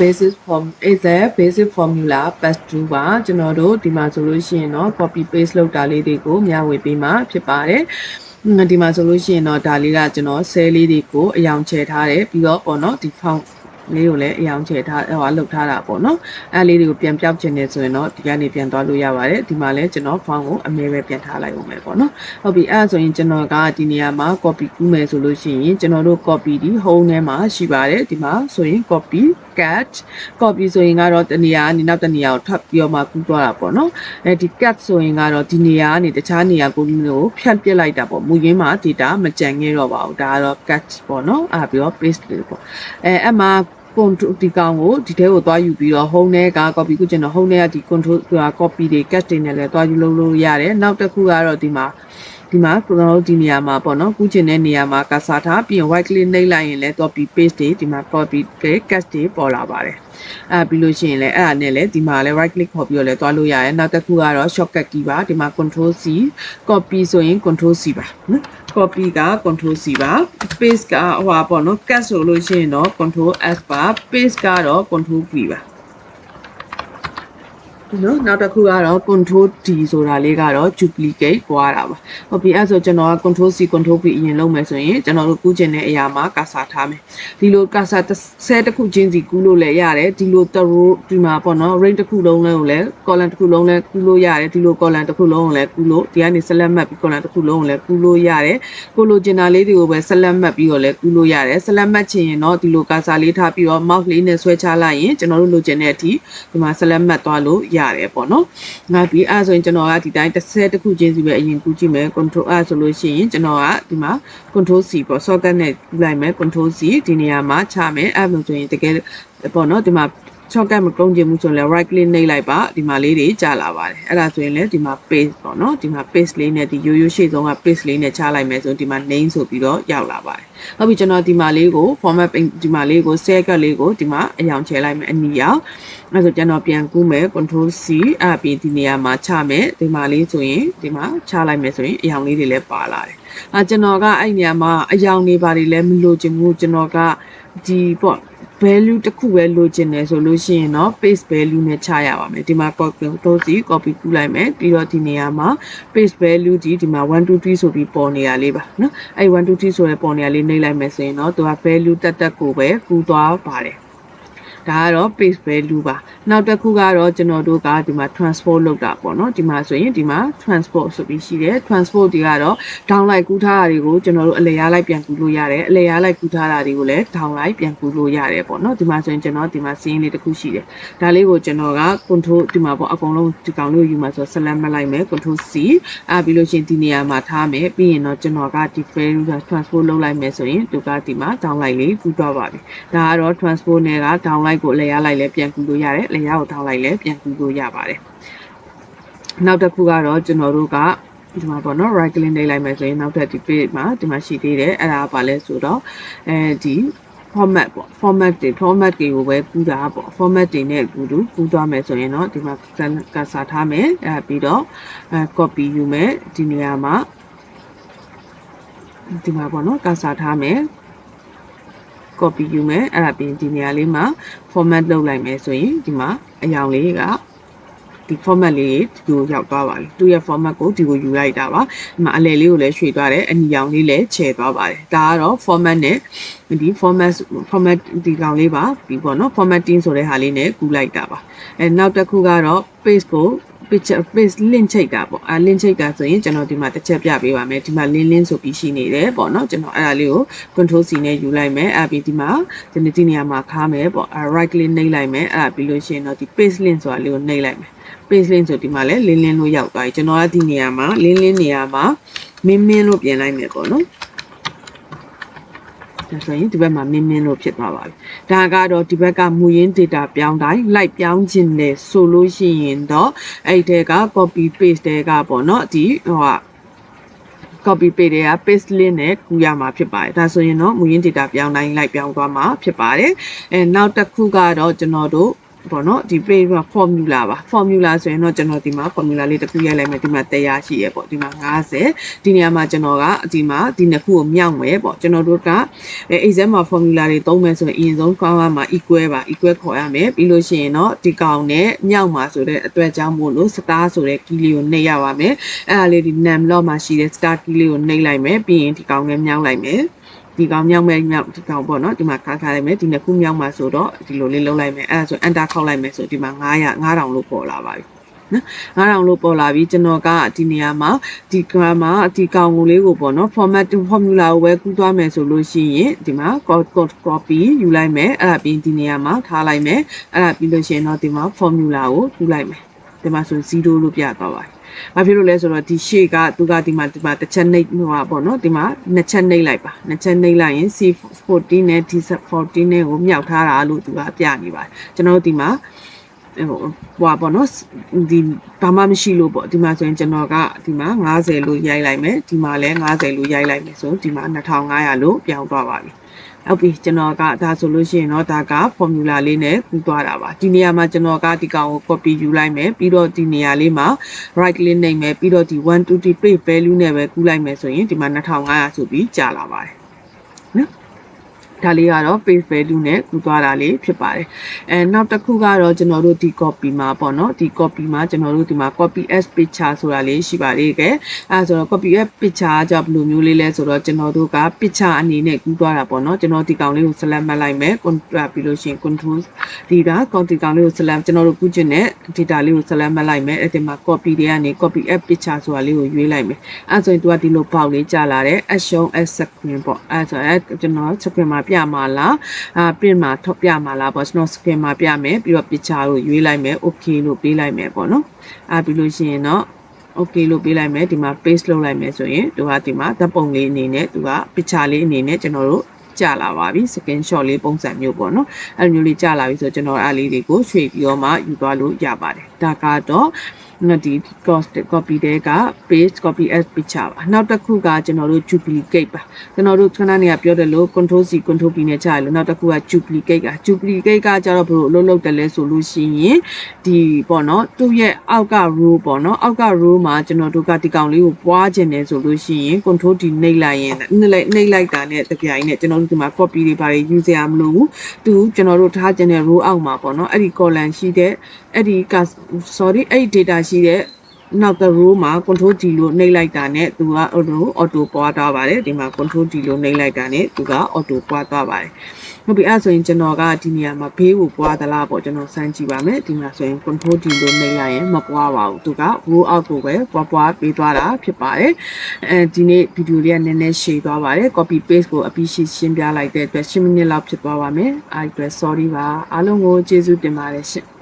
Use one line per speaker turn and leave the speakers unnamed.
basic form is a basic formula plus 2ပါကျွန်တော်တို့ဒီမှာဆိုလို့ရှိရင်တော့ copy paste လုပ်တာလေးတွေကိုမျှဝေပေးမှာဖြစ်ပါတယ်။ငါဒီမှာဆိုလို့ရှိရင်တော့ဒါလေးကကျွန်တော် cell လေးတွေကိုအယောင်ချဲထားတယ်ပြီးတော့ပေါ့နော်ဒီ font လေးကိုလည်းအယောင်ချဲထားဟိုလှုပ်ထားတာပေါ့နော်အဲလေးတွေကိုပြန်ပြောက်ချင်နေဆိုရင်တော့ဒီကနေပြန်သွားလို့ရပါတယ်ဒီမှာလည်းကျွန်တော် font ကိုအမဲပဲပြန်ထားလိုက်အောင်မယ်ပေါ့နော်ဟုတ်ပြီအဲဆိုရင်ကျွန်တော်ကဒီနေရာမှာ copy ကူးမယ်ဆိုလို့ရှိရင်ကျွန်တော်တို့ copy ဒီ home ထဲမှာရှိပါတယ်ဒီမှာဆိုရင် copy cat copy ဆိုရင်ကတော့တနေရာကနေနောက်တနေရာကိုထပ်ပြီးတော့မှကူးသွားတာပေါ့နော်အဲဒီ cat ဆိုရင်ကတော့ဒီနေရာကနေတခြားနေရာကိုကိုဖြတ်ပစ်လိုက်တာပေါ့မူရင်းမှာ data မကြံခဲ့တော့ပါဘူးဒါကတော့ cat ပေါ့နော်အဲပြီးတော့ paste လေးပေါ့အဲအမှ control ဒီကောင်ကိုဒီထဲကိုသွားယူပြီးတော့ home ထဲက copy ကုကျွန်တော် home ထဲကဒီ control ဟို copy တွေ cat တွေနဲ့လည်းသွားယူလို့လို့ရတယ်နောက်တစ်ခုကတော့ဒီမှာ ဒီမှာကျွန်တော်တို့ဒီနေရာမှာပေါ့နော်ကူးချင်တဲ့နေရာမှာကစားထားပြီးရင် white click နှိပ်လိုက်ရင်လည်း copy paste တွေဒီမှာ copy တွေ cat တွေပေါ်လာပါတယ်အဲပြီးလို့ရှိရင်လည်းအဲ့ဒါနဲ့လည်းဒီမှာလည်း right click ခေါ်ပြီးတော့လည်းသွားလို့ရတယ်နောက်တစ်ခုကတော့ shortcut key ပါဒီမှာ control C copy ဆိုရင် control C ပါနော် copy က control C ပါ paste ကဟိုပါပေါ့နော် cut ဆိုလို့ရှိရင်တော့ control S ပါ paste ကတော့ control V ပါ နော်နောက်တစ်ခုကတော့ control D ဆိုတာလေးကတော့ duplicate ပွားတာပါဟုတ်ပြီအဲ့ဆိုကျွန်တော်က control C control V အရင်လုပ်မယ်ဆိုရင်ကျွန်တော်တို့ကူးကျင်တဲ့အရာမှာကာစာထားမယ်ဒီလိုကာစာဆဲတစ်ခုချင်းစီကူးလို့လည်းရတယ်ဒီလို row ဒီမှာပေါ့နော် range တစ်ခုလုံးလည်းကိုလည်း column တစ်ခုလုံးလည်းကူးလို့ရတယ်ဒီလို column တစ်ခုလုံးကိုလည်းကူးလို့ဒီကနေ select မှတ်ပြီး column တစ်ခုလုံးကိုလည်းကူးလို့ရတယ်ကိုလိုချင်တာလေးတွေကိုပဲ select မှတ်ပြီးတော့လည်းကူးလို့ရတယ် select မှတ်ချင်ရင်တော့ဒီလိုကာစာလေးထားပြီးတော့ mouse လေးနဲ့ဆွဲချလိုက်ရင်ကျွန်တော်တို့လိုချင်တဲ့အထိဒီမှာ select မှတ်သွားလို့ရတယ်ပေါ့နော်ငါပြီးအဲ့ဆိုရင်ကျွန်တော်ကဒီတိုင်း30တစ်ခုချင်းစီပဲအရင်ကူးကြည့်မယ် control အဲ့ဆိုလို့ရှိရင်ကျွန်တော်ကဒီမှာ control C ပေါ့ shortcut နဲ့ကူးလိုက်မယ် control C ဒီနေရာမှာချမယ်အဲ့လိုဆိုရင်တကယ်ပေါ့နော်ဒီမှာ shortcut မကုန်းချင်ဘူးဆိုရင်လည်း right click နှိပ်လိုက်ပါဒီမှာလေးတွေကြာလာပါတယ်အဲ့ဒါဆိုရင်လည်းဒီမှာ paste ပေါ့နော်ဒီမှာ paste လေးနဲ့ဒီရိုးရိုးရှေ့ဆုံးက paste လေးနဲ့ချလိုက်မယ်ဆိုဒီမှာ name ဆိုပြီးတော့ရောက်လာပါတယ်ဟုတ်ပြီကျွန်တော်ဒီမှာလေးကို format ဒီမှာလေးကို share cut လေးကိုဒီမှာအယောင်ချဲလိုက်မယ်အနီရောင်အဲ့ဆိုကျွန်တော်ပြန်ကူးမယ် control C အဲ့ပြီးဒီနေရာမှာချမယ်ဒီမှာလေးဆိုရင်ဒီမှာချလိုက်မယ်ဆိုရင်အယောင်လေးတွေလည်းပါလာတယ်အာကျွန်တော်ကအဲ့နေရာမှာအယောင်တွေပါတယ်လည်းမလို့ချင်ဘူးကျွန်တော်ကဒီပေါ့ value တစ်ခုပဲလိုချင်တယ်ဆိုလို့ရှိရင်တော့ paste value နဲ့ချရပါမယ်ဒီမှာ copy တော့စီ copy ကူးလိုက်မယ်ပြီးတော့ဒီနေရာမှာ paste value ဒီဒီမှာ1 2 3ဆိုပြီးပေါ်နေရလေးပါနော်အဲ့1 2 3ဆိုရပေါ်နေရလေးနှိပ်လိုက်မယ်ဆိုရင်တော့သူက value တက်တက်ကိုပဲကူးသွားပါတယ်ဒါကတော့ page value ပါ နောက်တစ်ခုကတော့ကျွန်တော်တို့ကဒီမှာ transport လုပ်တာပေါ့နော်ဒီမှာဆိုရင်ဒီမှာ transport ဆိုပြီးရှိတယ် transport တွေကတော့ downline ကူးထားတာတွေကိုကျွန်တော်တို့အလဲရလိုက်ပြန်ကူးလို့ရတယ်အလဲရလိုက်ကူးထားတာတွေကိုလည်း downline ပြန်ကူးလို့ရတယ်ပေါ့နော်ဒီမှာဆိုရင်ကျွန်တော်ဒီမှာစီးရင်လေးတစ်ခုရှိတယ်ဒါလေးကိုကျွန်တော်က control ဒီမှာပေါ့အကုန်လုံးဒီကောင်လေးကိုယူမှာဆို select မလိုက်မယ် control C အဲပြီးလို့ရှိရင်ဒီနေရာမှာထားမယ်ပြီးရင်တော့ကျွန်တော်ကဒီ value transport လုပ်လိုက်မယ်ဆိုရင်သူကဒီမှာ downline လေးကူးသွားပါပြီဒါကတော့ transport နဲ့က downline ကိုအလဲရလိုက်လည်းပြန်ကူးလို့ရတယ်အလဲရကိုထောက်လိုက်လည်းပြန်ကူးလို့ရပါတယ်နောက်တစ်ခုကတော့ကျွန်တော်တို့ကဒီမှာပေါ့နော် right click နှိပ်လိုက်မယ်ဆိုရင်နောက်ထပ်ဒီ page မှာဒီမှာရှိသေးတယ်အဲ့ဒါကဘာလဲဆိုတော့အဲဒီ format ပေါ့ format တွေ format တွေကိုပဲကူးတာပေါ့ format တွေနဲ့ကူးတူကူးသွားမယ်ဆိုရင်တော့ဒီမှာကစားထားမယ်အဲပြီးတော့အဲ copy ယူမယ်ဒီနေရာမှာဒီမှာပေါ့နော်ကစားထားမယ် copy ယူမယ်အဲ့ဒါပြီးဒီနေရာလေးမှာ format လုပ်လိုက်မယ်ဆိုရင်ဒီမှာအယောင်လေးကဒီ format လေးဒီကိုရောက်သွားပါပြီသူရဲ့ format ကိုဒီကိုယူလိုက်တာပါဒီမှာအလယ်လေးကိုလည်းရွှေ့သွားတယ်အနီရောင်လေးလည်းခြယ်သွားပါတယ်ဒါကတော့ format နဲ့ ဒီ format format ဒီကောင်လေးပါပြီးပေါ့နော် formatting ဆိုတဲ့ဟာလေးနဲ့ကူးလိုက်တာပါအဲနောက်တစ်ခုကတော့ page ကို picture page link ချိတ်တာပေါ့အဲ link ချိတ်တာဆိုရင်ကျွန်တော်ဒီမှာတစ်ချက်ပြပေးပါမယ်ဒီမှာ link link ဆိုပြီးရှိနေတယ်ပေါ့နော်ကျွန်တော်အဲ့ဒါလေးကို control C နဲ့ယူလိုက်မယ်အဲပြီးဒီမှာဒီနေ့ဒီနေရာမှာခါမယ်ပေါ့အဲ right click နှိပ်လိုက်မယ်အဲ့ဒါပြီးလို့ရှိရင်တော့ဒီ page link ဆိုတာလေးကိုနှိပ်လိုက်မယ် page link ဆိုဒီမှာလဲ link link လို့ရောက်သွားပြီကျွန်တော်ကဒီနေရာမှာ link link နေရာမှာမင်းမင်းလို့ပြင်လိုက်မယ်ပေါ့နော် ဒါဆိုရင်ဒီဘက်မှာမင်းမင်းလို့ဖြစ်သွားပါပြီ။ဒါကတော့ဒီဘက်ကမူရင်း data ပြောင်းတိုင်းလိုက်ပြောင်းခြင်းနဲ့ဆိုလို့ရှိရင်တော့အဲ့ဒီက copy paste တွေကပေါ့နော်ဒီဟိုက copy paste တွေက paste link နဲ့ကူးရမှာဖြစ်ပါတယ်ဒါဆိုရင်တော့မူရင်း data ပြောင်းတိုင်းလိုက်ပြောင်းသွားမှာဖြစ်ပါတယ်အဲနောက်တစ်ခုကတော့ကျွန်တော်တို့ ပေါ့နော်ဒီ page က formula ပါ formula ဆိုရင်တော့ကျွန်တော်ဒီမှာ formula လေးတစ်ခုရိုက်လိုက်မယ်ဒီမှာတရားရှိရပေါ့ဒီမှာ50ဒီနေရာမှာကျွန်တော်ကဒီမှာဒီနှစ်ခုကိုမြောက်မယ်ပေါ့ကျွန်တော်တို့ကအဲ exam မှာ formula တွေသုံးမယ်ဆိုရင်အရင်ဆုံးကောင်းရမှာ equal ပါ equal ခေါ်ရမယ်ပြီးလို့ရှိရင်တော့ဒီကောင်နဲ့မြောက်မှာဆိုတဲ့အတွက်ကြောင့်မို့လို့ star ဆိုတဲ့ key လေးကိုနှိပ်ရပါမယ်အဲ့ဒါလေးဒီ num log မှာရှိတဲ့ star key လေးကိုနှိပ်လိုက်မယ်ပြီးရင်ဒီကောင်နဲ့မြောက်လိုက်မယ် ဒီကောင်မြောက်မဲ့မြောက်ဒီကောင်ပေါ့နော်ဒီမှာခါခါလိုက်မယ်ဒီနှစ်ခုမြောက်မှာဆိုတော့ဒီလိုလေးလုံးလိုက်မယ်အဲ့ဒါဆို enter ခောက်လိုက်မယ်ဆိုဒီမှာ900 9000လို့ပေါ်လာပါပြီနော်9000လို့ပေါ်လာပြီကျွန်တော်ကဒီနေရာမှာဒီ grammar ဒီကောင်ကိုလေးကိုပေါ့နော် format formula ကိုပဲကူးသွားမယ်ဆိုလို့ရှိရင်ဒီမှာ copy ယူလိုက်မယ်အဲ့ဒါပြီးဒီနေရာမှာထားလိုက်မယ်အဲ့ဒါပြီးလို့ရှိရင်တော့ဒီမှာ formula ကိုကူးလိုက်မယ်ဒီမှာဆို0လို့ပြသွားပါတယ်။ ဘာဖြစ်လို့လဲဆိုတော့ဒီ shape ကသူကဒီမှာဒီမှာတစ်ချက်နှိပ်ဟိုပါပေါ့နော်ဒီမှာနှစ်ချက်နှိပ်လိုက်ပါနှစ်ချက်နှိပ်လိုက်ရင် C14 နဲ့ D14 နဲ့ကိုမြောက်ထားတာလို့သူကပြနေပါတယ်။ကျွန်တော်တို့ဒီမှာဟိုဟွာပေါ့နော်ဒီဘာမှမရှိလို့ပေါ့ဒီမှာဆိုရင်ကျွန်တော်ကဒီမှာ90လို့ရိုက်လိုက်မယ်ဒီမှာလည်း90လို့ရိုက်လိုက်မယ်ဆိုဒီမှာ2500လို့ပြောင်းသွားပါပြီ ဟုတ်ပြီကျွန်တော်ကဒါဆိုလို့ရှိရင်တော့ဒါက formula လေးနဲ့ကူးသွားတာပါဒီနေရာမှာကျွန်တော်ကဒီကောင်ကို copy ယူလိုက်မယ်ပြီးတော့ဒီနေရာလေးမှာ right click နှိပ်မယ်ပြီးတော့ဒီ120 page value နဲ့ပဲကူးလိုက်မယ်ဆိုရင်ဒီမှာ2500ဆိုပြီးကြာလာပါတယ်နော် ဒါလေးကတော့ page value နဲ့ကူးသွားတာလေးဖြစ်ပါတယ်အဲနောက်တစ်ခုကတော့ကျွန်တော်တို့ဒီ copy မှာပေါ့နော်ဒီ copy မှာကျွန်တော်တို့ဒီမှာ copy as picture ဆိုတာလေးရှိပါသေးတယ်အဲဆိုတော့ copy as picture ကဘယ်လိုမျိုးလေးလဲဆိုတော့ကျွန်တော်တို့က picture အနေနဲ့ကူးသွားတာပေါ့နော်ကျွန်တော်ဒီကောင်လေးကို select မှတ်လိုက်မယ် control ပြီးလို့ရှိရင် control ဒီက content ကောင်လေးကို select ကျွန်တော်တို့ကူးချင်တဲ့ data လေးကို select မှတ်လိုက်မယ်အဲ့ဒီမှာ copy တွေကနေ copy as picture ဆိုတာလေးကိုရွေးလိုက်မယ်အဲဆိုရင်သူကဒီလိုပေါက်လေးကြာလာတယ် as shown as screen ပေါ့အဲဆိုရင်ကျွန်တော် screen မှာပြမှာလားအာ print မှာထောက်ပြမှာလားပေါ့ကျွန်တော် screen မှာပြမယ်ပြီးတော့ picture ကိုရွေးလိုက်မယ် okay လို့ပေးလိုက်မယ်ပေါ့နော်အဲပြီးလို့ရှိရင်တော့ okay လို့ပေးလိုက်မယ်ဒီမှာ paste လုပ်လိုက်မယ်ဆိုရင်သူကဒီမှာဓာတ်ပုံလေးအနေနဲ့သူက picture လေးအနေနဲ့ကျွန်တော်တို့ကြာလာပါပြီ screen shot လေးပုံစံမျိုးပေါ့နော်အဲ့လိုမျိုးလေးကြာလာပြီဆိုတော့ကျွန်တော်အဲ့လေးတွေကိုရွှေ့ပြီးတော့မှယူသွားလို့ရပါတယ်ဒါကတော့နော် ဒီ cost copy တဲ့က paste copy as picture ပါနောက်တစ်ခုကကျွန်တော်တို့ duplicate ပါကျွန်တော်တို့ခဏနေကပြောတယ်လို့ control C control P နဲ့ကြာရလို့နောက်တစ်ခုက duplicate က duplicate ကကျတော့ဘယ်လိုအလုပ်လုပ်တယ်လဲဆိုလို့ရှိရင်ဒီပေါ့နော်သူ့ရဲ့အောက်က row ပေါ့နော်အောက်က row မှာကျွန်တော်တို့ကဒီကောင်လေးကိုပွားခြင်းတယ်ဆိုလို့ရှိရင် control D နှိပ်လိုက်ရင်နှိပ်လိုက်နှိပ်လိုက်တာနဲ့တပြိုင်နဲ့ကျွန်တော်တို့ဒီမှာ copy တွေပါတွေယူစရာမလိုဘူးသူကျွန်တော်တို့ထားခြင်းတဲ့ row အောက်မှာပေါ့နော်အဲ့ဒီ column ရှိတဲ့အဲ့ဒီက sorry အဲ့ဒီ data ရှိတဲ့နောက်က row မှာ control D လို့နှိပ်လိုက်တာနဲ့သူက auto auto ပွားသွားပါတယ်ဒီမှာ control D လို့နှိပ်လိုက်တာနဲ့သူက auto ပွားသွားပါတယ်ဟုတ်ပြီအဲ့ဆိုရင်ကျွန်တော်ကဒီနေရာမှာဘေးကိုပွားသလားပေါ့ကျွန်တော်စမ်းကြည့်ပါမယ်ဒီမှာဆိုရင် control D လို့နှိပ်လိုက်ရင်မပွားပါဘူးသူက row out ကိုပဲပွားပွားပေးသွားတာဖြစ်ပါတယ်အဲဒီနေ့ဗီဒီယိုလေးကနည်းနည်းရှည်သွားပါတယ် copy paste ကိုအပြီးရှင်းရှင်းပြလိုက်တဲ့အတွက်10မိနစ်လောက်ဖြစ်သွားပါမယ်အဲ့အတွက် sorry ပါအားလုံးကိုကျေးဇူးတင်ပါတယ်ရှင်